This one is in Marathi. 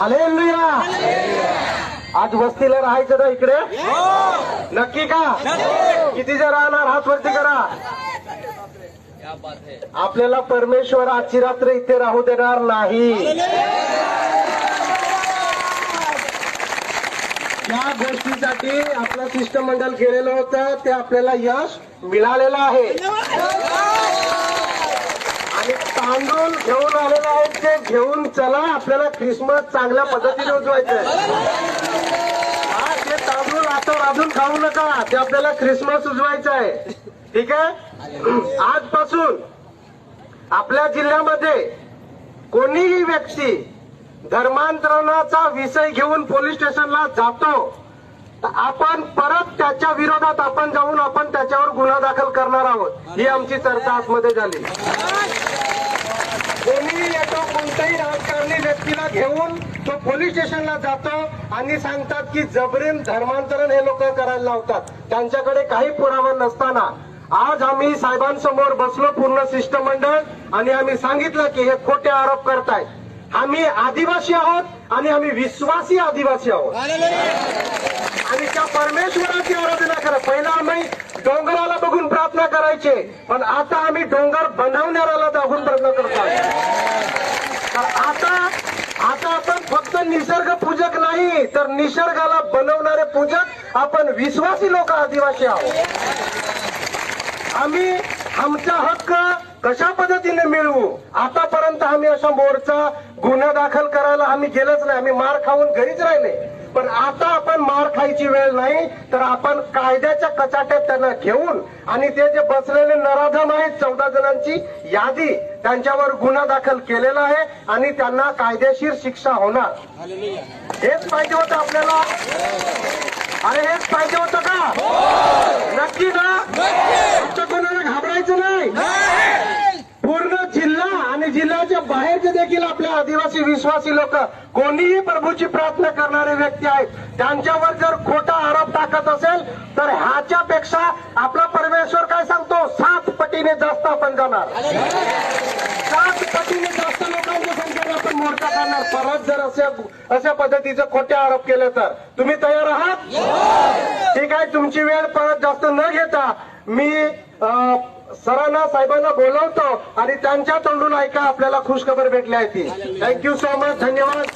हालेलुया. आज वस्तीला राहायचं ना इकडे? नक्की का? किती जण राहणार? हात वरती करा. आपल्याला परमेश्वर आजची रात्र इथे राहू देणार नाही. या गोष्टीसाठी आपलं शिष्टमंडळ गेलेलं होतं ते आपल्याला यश मिळालेलं आहे. तांदूळ घेऊन आलेले आहेत ते घेऊन चला. आपल्याला ख्रिसमस चांगल्या पद्धतीने उजवायचं हा ते तांदूळ आता अजून खाऊ नका. ते आपल्याला ख्रिसमस उजवायचं आहे ठीक आहे? आजपासून आपल्या जिल्ह्यामध्ये कोणीही व्यक्ती धर्मांतरणाचा विषय घेऊन पोलीस स्टेशनला जातो तर आपण परत त्याच्या विरोधात आपण जाऊन आपण त्याच्यावर गुन्हा दाखल करणार आहोत. ही आमची चर्चा आतमध्ये झाली. कोणीही येतो कोणत्याही राजकारणी व्यक्तीला घेऊन तो पोलीस स्टेशनला जातो आणि सांगतात की जबरीन धर्मांतरण हे लोक करायला लावतात. त्यांच्याकडे काही पुरावा नसताना. आज आम्ही साहेबांसमोर बसलो पूर्ण शिष्टमंडळ आणि आम्ही सांगितलं की हे खोटे आरोप करताय. आम्ही आदिवासी आहोत आणि आम्ही विश्वासी आदिवासी आहोत. आणि त्या परमेश्वराची आराधना करा. पहिला आम्ही डोंगराला बघून प्रार्थना करायचे. पण आता आम्ही डोंगर बनवणे बघून प्रार्थना करतो तर आता आता आपण फक्त निसर्ग पूजक नाही तर निसर्गाला बनवणारे पूजक आपण विश्वासी लोक आदिवासी आहोत. आम्ही आमचा हक्क कशा पद्धतीने मिळवू? आतापर्यंत आम्ही अशा मोर्चा गुन्हा दाखल करायला आम्ही गेलोच नाही. आम्ही मार खाऊन घरीच राहिले. पण आता आपण मार खायची वेळ नाही तर आपण कायद्याच्या कचाट्यात त्यांना घेऊन आणि ते जे बसलेले नराधम आहेत चौदा जणांची यादी त्यांच्यावर गुन्हा दाखल केलेला आहे आणि त्यांना कायदेशीर शिक्षा होणार. हेच पाहिजे होतं आपल्याला? अरे हेच पाहिजे होतं का? नक्की ना आपल्या आदिवासी विश्वासी लोक कोणीही प्रभूची प्रार्थना करणारे व्यक्ती आहेत त्यांच्यावर जर खोटा आरोप टाकत असेल तर ह्याच्यापेक्षा आपला परमेश्वर काय सांगतो? सात पटीने जास्त आपण जाणार. सात पटीने जास्त लोकांच्या संख्येने आपण मोर्चा करणार परत जर अशा अशा पद्धतीचे खोटे आरोप केले तर. तुम्ही तयार आहात? ठीक आहे तुमची वेळ परत जास्त न घेता मी सरांना साहेबांना बोलवतो आणि त्यांच्या तोंडून ऐका आपल्याला खुशखबर भेटली आहे ती. थँक्यू सो मच धन्यवाद.